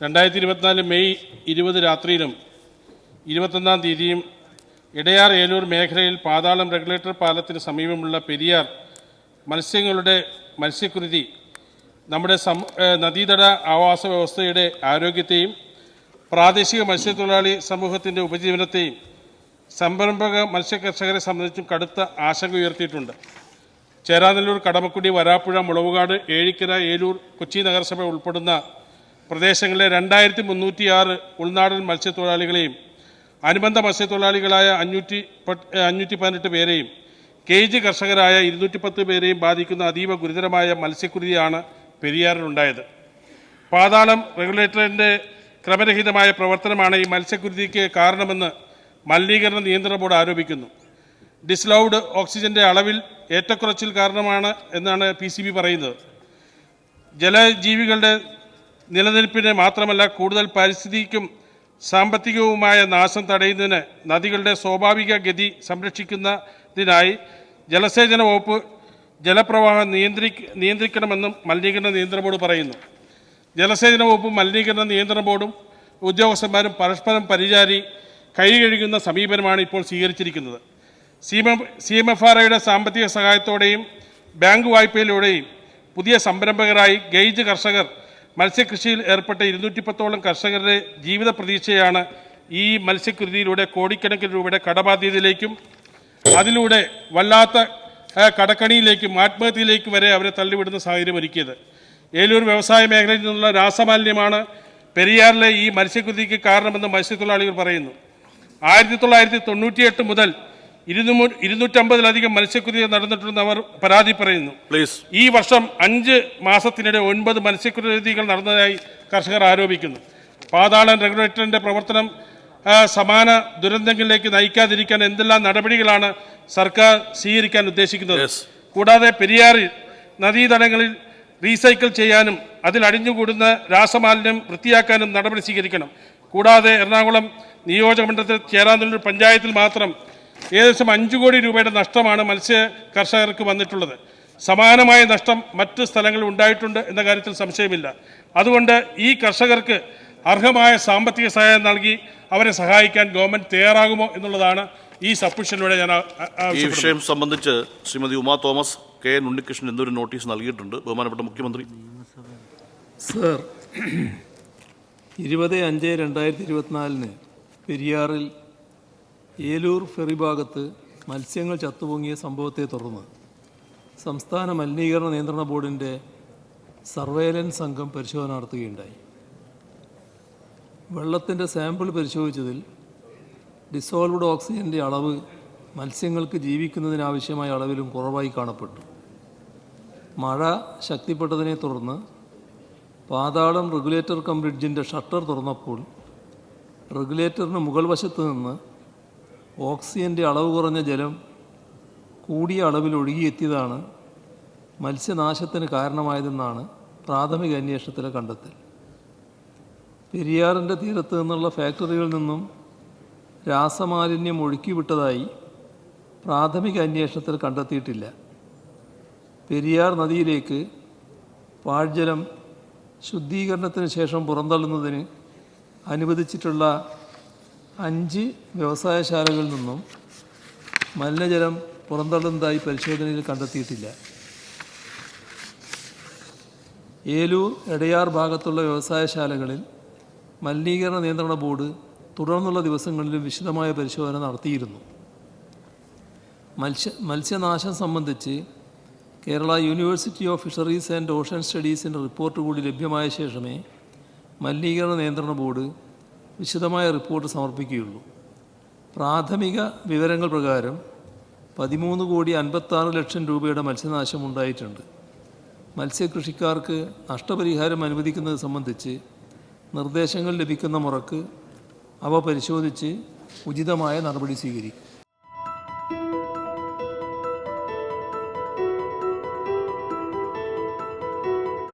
രണ്ടായിരത്തി ഇരുപത്തിനാല് മെയ് ഇരുപത് രാത്രിയിലും ഇരുപത്തൊന്നാം തീയതിയും ഇടയാർ ഏലൂർ മേഖലയിൽ പാതാളം റെഗുലേറ്റർ പാലത്തിന് സമീപമുള്ള പെരിയാർ മത്സ്യങ്ങളുടെ മത്സ്യകൃതി നമ്മുടെ സം നദീതട ആവാസ വ്യവസ്ഥയുടെ ആരോഗ്യത്തെയും പ്രാദേശിക മത്സ്യത്തൊഴിലാളി സമൂഹത്തിന്റെ ഉപജീവനത്തെയും സംരംഭക മത്സ്യകർഷകരെ സംബന്ധിച്ചും കടുത്ത ആശങ്ക ഉയർത്തിയിട്ടുണ്ട്. ചേരാനല്ലൂർ കടമക്കുടി വരാപ്പുഴ മുളവുകാട് ഏഴിക്കര ഏലൂർ കൊച്ചി നഗരസഭ ഉൾപ്പെടുന്ന പ്രദേശങ്ങളിലെ രണ്ടായിരത്തി മുന്നൂറ്റിയാറ് ഉൾനാടൻ മത്സ്യത്തൊഴിലാളികളെയും അനുബന്ധ മത്സ്യത്തൊഴിലാളികളായ അഞ്ഞൂറ്റി അഞ്ഞൂറ്റി പതിനെട്ട് പേരെയും കേജ് കർഷകരായ ഇരുന്നൂറ്റി പത്ത് പേരെയും ബാധിക്കുന്ന അതീവ ഗുരുതരമായ മത്സ്യക്കുരുതിയാണ് പെരിയാറിലുണ്ടായത്. പാതാളം റെഗുലേറ്ററിന്റെ ക്രമരഹിതമായ പ്രവർത്തനമാണ് ഈ മത്സ്യക്കുരുതിക്ക് കാരണമെന്ന് മലിനീകരണ നിയന്ത്രണ ബോർഡ് ആരോപിക്കുന്നു. ഡിസ്ലൗഡ് ഓക്സിജന്റെ അളവിൽ ഏറ്റക്കുറച്ചിൽ കാരണമാണ് എന്നാണ് പി പറയുന്നത്. ജലജീവികളുടെ നിലനിൽപ്പിന് മാത്രമല്ല കൂടുതൽ പരിസ്ഥിതിക്കും സാമ്പത്തികവുമായ നാശം തടയുന്നതിന് നദികളുടെ സ്വാഭാവിക ഗതി സംരക്ഷിക്കുന്നതിനായി ജലസേചന വകുപ്പ് ജലപ്രവാഹം നിയന്ത്രി നിയന്ത്രിക്കണമെന്നും മലിനീകരണ നിയന്ത്രണ ബോർഡ് പറയുന്നു. ജലസേചന വകുപ്പും മലിനീകരണ നിയന്ത്രണ ബോർഡും ഉദ്യോഗസ്ഥന്മാരും പരസ്പരം പരിചാരി കൈ കഴുകുന്ന സമീപനമാണ് ഇപ്പോൾ സ്വീകരിച്ചിരിക്കുന്നത്. C M C M F R ഐയുടെ സാമ്പത്തിക സഹായത്തോടെയും ബാങ്ക് വായ്പയിലൂടെയും പുതിയ സംരംഭകരായി ഗെയ്ജ് കർഷകർ മത്സ്യകൃഷിയിൽ ഏർപ്പെട്ട ഇരുന്നൂറ്റി പത്തോളം കർഷകരുടെ ജീവിത പ്രതീക്ഷയാണ് ഈ മത്സ്യകൃതിയിലൂടെ കോടിക്കണക്കിന് രൂപയുടെ കടബാധ്യതയിലേക്കും അതിലൂടെ വല്ലാത്ത കടക്കണിയിലേക്കും ആത്മഹത്യയിലേക്കും വരെ അവരെ തള്ളിവിടുന്ന സാഹചര്യം ഒരുക്കിയത്. ഏലൂർ വ്യവസായ മേഖലയിൽ നിന്നുള്ള രാസമാലിന്യമാണ് പെരിയാറിലെ ഈ മത്സ്യകൃതിക്ക് കാരണമെന്ന് മത്സ്യത്തൊഴിലാളികൾ പറയുന്നു. ആയിരത്തി തൊള്ളായിരത്തി തൊണ്ണൂറ്റിയെട്ട് മുതൽ ഇരുന്നൂറ്റമ്പതിലധികം മത്സ്യക്കുതി നടന്നിട്ടുണ്ടെന്ന് അവർ പരാതി പറയുന്നു. പ്ലീസ് ഈ വർഷം അഞ്ച് മാസത്തിനിടെ ഒൻപത് മത്സ്യക്കുരുതികൾ നടന്നതായി കർഷകർ ആരോപിക്കുന്നു. പാതാളൻ റെഗുലേറ്ററിന്റെ പ്രവർത്തനം സമാന ദുരന്തങ്ങളിലേക്ക് നയിക്കാതിരിക്കാൻ എന്തെല്ലാം നടപടികളാണ് സർക്കാർ സ്വീകരിക്കാൻ ഉദ്ദേശിക്കുന്നത്. കൂടാതെ പെരിയാറിൽ നദീതടങ്ങളിൽ റീസൈക്കിൾ ചെയ്യാനും അതിൽ അടിഞ്ഞുകൂടുന്ന രാസമാലിന്യം വൃത്തിയാക്കാനും നടപടി സ്വീകരിക്കണം. കൂടാതെ എറണാകുളം നിയോജകമണ്ഡലത്തിൽ ചേരാനല്ലൂർ പഞ്ചായത്തിൽ മാത്രം ഏകദേശം അഞ്ചു കോടി രൂപയുടെ നഷ്ടമാണ് മത്സ്യ കർഷകർക്ക് വന്നിട്ടുള്ളത്. സമാനമായ നഷ്ടം മറ്റ് സ്ഥലങ്ങളിൽ ഉണ്ടായിട്ടുണ്ട് എന്ന കാര്യത്തിൽ സംശയമില്ല. അതുകൊണ്ട് ഈ കർഷകർക്ക് അർഹമായ സാമ്പത്തിക സഹായം നൽകി അവരെ സഹായിക്കാൻ ഗവൺമെന്റ് തയ്യാറാകുമോ എന്നുള്ളതാണ് ഈ സബ്മിഷനിലൂടെ ഞാൻ ഈ വിഷയം സംബന്ധിച്ച് ശ്രീമതി ഉമാ തോമസ് കെ എൻ ഉണ്ണികൃഷ്ണൻ എന്നൊരു നോട്ടീസ് നൽകിയിട്ടുണ്ട്. ബഹുമാനപ്പെട്ട മുഖ്യമന്ത്രി. സർ ഇരുപത് അഞ്ച് രണ്ടായിരത്തി ഇരുപത്തിനാലിന് പെരിയാറിൽ ഏലൂർ ഫെറി ഭാഗത്ത് മത്സ്യങ്ങൾ ചത്തുപൊങ്ങിയ സംഭവത്തെ തുടർന്ന് സംസ്ഥാന മലിനീകരണ നിയന്ത്രണ ബോർഡിന്റെ സർവേലൻസ് സംഘം പരിശോധന നടത്തുകയുണ്ടായി. വെള്ളത്തിന്റെ സാമ്പിൾ പരിശോധിച്ചതിൽ ഡിസോൾവ്ഡ് ഓക്സിജന്റെ അളവ് മത്സ്യങ്ങൾക്ക് ജീവിക്കുന്നതിനാവശ്യമായ അളവിലും കുറവായി കാണപ്പെട്ടു. മഴ ശക്തിപ്പെട്ടതിനെ തുടർന്ന് പാതാളം റെഗുലേറ്റർ കം ബ്രിഡ്ജിന്റെ ഷട്ടർ തുറന്നപ്പോൾ റെഗുലേറ്ററിന് മുകൾ വശത്ത് നിന്ന് ഓക്സിജന്റെ അളവ് കുറഞ്ഞ ജലം കൂടിയ അളവിൽ ഒഴുകിയെത്തിയതാണ് മത്സ്യനാശത്തിന് കാരണമായതെന്നാണ് പ്രാഥമിക അന്വേഷണത്തിലെ കണ്ടെത്തൽ. പെരിയാറിന്റെ തീരത്ത് നിന്നുള്ള ഫാക്ടറികളിൽ നിന്നും രാസമാലിന്യം ഒഴുക്കിവിട്ടതായി പ്രാഥമിക അന്വേഷണത്തിൽ കണ്ടെത്തിയിട്ടില്ല. പെരിയാർ നദിയിലേക്ക് പാഴ്ജലം ശുദ്ധീകരണത്തിന് ശേഷം പുറന്തള്ളുന്നതിന് അനുവദിച്ചിട്ടുള്ള അഞ്ച് വ്യവസായശാലകളിൽ നിന്നും മലിനജലം പുറന്തള്ളുന്നതായി പരിശോധനയിൽ കണ്ടെത്തിയിട്ടില്ല. ഏലൂർ എടയാർ ഭാഗത്തുള്ള വ്യവസായശാലകളിൽ മലിനീകരണ നിയന്ത്രണ ബോർഡ് തുടർന്നുള്ള ദിവസങ്ങളിലും വിശദമായ പരിശോധന നടത്തിയിരുന്നു. മത്സ്യ മത്സ്യനാശം സംബന്ധിച്ച് Kerala university of fisheries and ocean സ്റ്റഡീസിന്റെ report കൂടി ലഭ്യമായ ശേഷമേ മലിനീകരണ നിയന്ത്രണ ബോർഡ് വിശദമായ റിപ്പോർട്ട് സമർപ്പിക്കുകയുള്ളൂ. പ്രാഥമിക വിവരങ്ങൾ പ്രകാരം പതിമൂന്ന് കോടി അൻപത്താറ് ലക്ഷം രൂപയുടെ മത്സ്യനാശം ഉണ്ടായിട്ടുണ്ട്. മത്സ്യകൃഷിക്കാർക്ക് നഷ്ടപരിഹാരം അനുവദിക്കുന്നത് സംബന്ധിച്ച് നിർദ്ദേശങ്ങൾ ലഭിക്കുന്ന മുറക്ക് അവ പരിശോധിച്ച് ഉചിതമായ നടപടി സ്വീകരിക്കും.